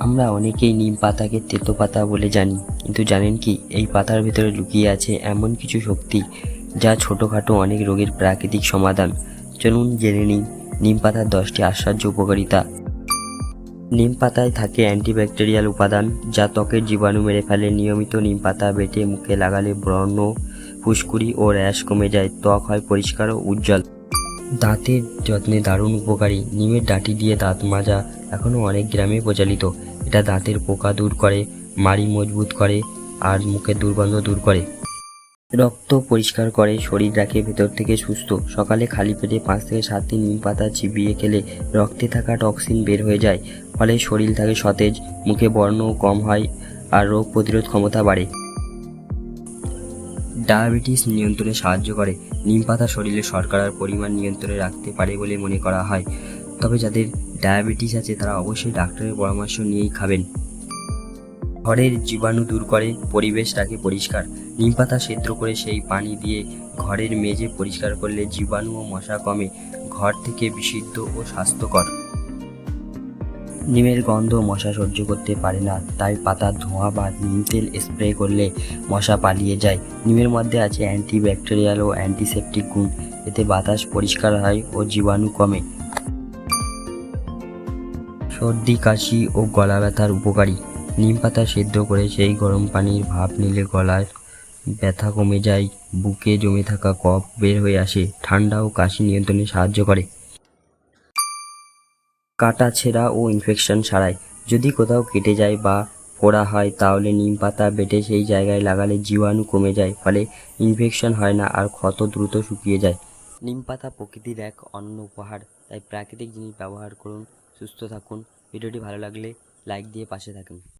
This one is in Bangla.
আমরা অনেকেই নিম পাতাকে তেতো পাতা বলে জানি, কিন্তু জানেন কি, এই পাতার ভেতরে লুকিয়ে আছে এমন কিছু শক্তি যা ছোটোখাটো অনেক রোগের প্রাকৃতিক সমাধান। চলুন জেনে নিই, নিম পাতার দশটি আশ্চর্য উপকারিতা। নিম পাতায় থাকে অ্যান্টিব্যাকটেরিয়াল উপাদান, যা ত্বকের জীবাণু মেরে ফেলে। নিয়মিত নিম পাতা বেটে মুখে লাগালে ব্রণ, ফুসকুড়ি ও র্যাশ কমে যায়। ত্বক হয় পরিষ্কার ও উজ্জ্বল। দাঁতের যত্নে দারুণ উপকারী। নিমের ডাঁটি দিয়ে দাঁত মাজা এখনও অনেক গ্রামে প্রচলিত। এটা দাঁতের পোকা দূর করে, মাড়ি মজবুত করে, আর মুখের দুর্গন্ধ দূর করে। রক্ত পরিষ্কার করে, শরীর রাখে, ভেতর থেকে সুস্থ। সকালে খালি পেটে পাঁচ থেকে সাত দিন নিম পাতা চিবিয়ে খেলে রক্তে থাকা টক্সিন বের হয়ে যায়। ফলে শরীর থাকে সতেজ, মুখে বর্ণও কম হয়, আর রোগ প্রতিরোধ ক্ষমতা বাড়ে। ডায়াবেটিস নিয়ন্ত্রণে সাহায্য করে। নিম পাতা শরীরে শর্করার পরিমাণ নিয়ন্ত্রণে রাখতে পারে বলে মনে করা হয়। তবে যাদের ডায়াবেটিস আছে, তারা অবশ্যই ডাক্তারের পরামর্শ নিয়েই খাবেন। ঘরের জীবাণু দূর করে পরিবেশ রাখে পরিষ্কার। নিম পাতা সেদ্ধ করে সেই পানি দিয়ে ঘরের মেঝে পরিষ্কার করলে জীবাণু ও মশা কমে। ঘর থেকে বিশুদ্ধ ও স্বাস্থ্যকর। নিমের গন্ধ মশা সহ্য করতে পারে না। তাই পাতার ধোঁয়া বা নিম তেল স্প্রে করলে মশা পালিয়ে যায়। নিমের মধ্যে আছে অ্যান্টিব্যাকটেরিয়াল ও অ্যান্টিসেপটিক গুণ। এতে বাতাস পরিষ্কার হয় ও জীবাণু কমে। সর্দি, কাশি ও গলা ব্যথার উপকারী। নিম পাতা সেদ্ধ করে সেই গরম পানির ভাপ নিলে গলার ব্যথা কমে যায়, বুকে জমে থাকা কফ বের হয়ে আসে, ঠান্ডা ও কাশি নিয়ন্ত্রণে সাহায্য করে। কাটা ছেঁড়া ও ইনফেকশন সারায় যদি কোথাও কেটে যায় বা ফোড়া হয়, তাহলে নিম পাতা বেটে সেই জায়গায় লাগালে জীবাণু কমে যায়, ফলে ইনফেকশন হয় না আর ক্ষত দ্রুত শুকিয়ে যায়। নিম পাতা প্রকৃতির এক অন্য উপহার, তাই প্রাকৃতিক জিনিস ব্যবহার করুন, সুস্থ থাকুন। ভিডিওটি ভালো লাগলে লাইক দিয়ে পাশে থাকুন।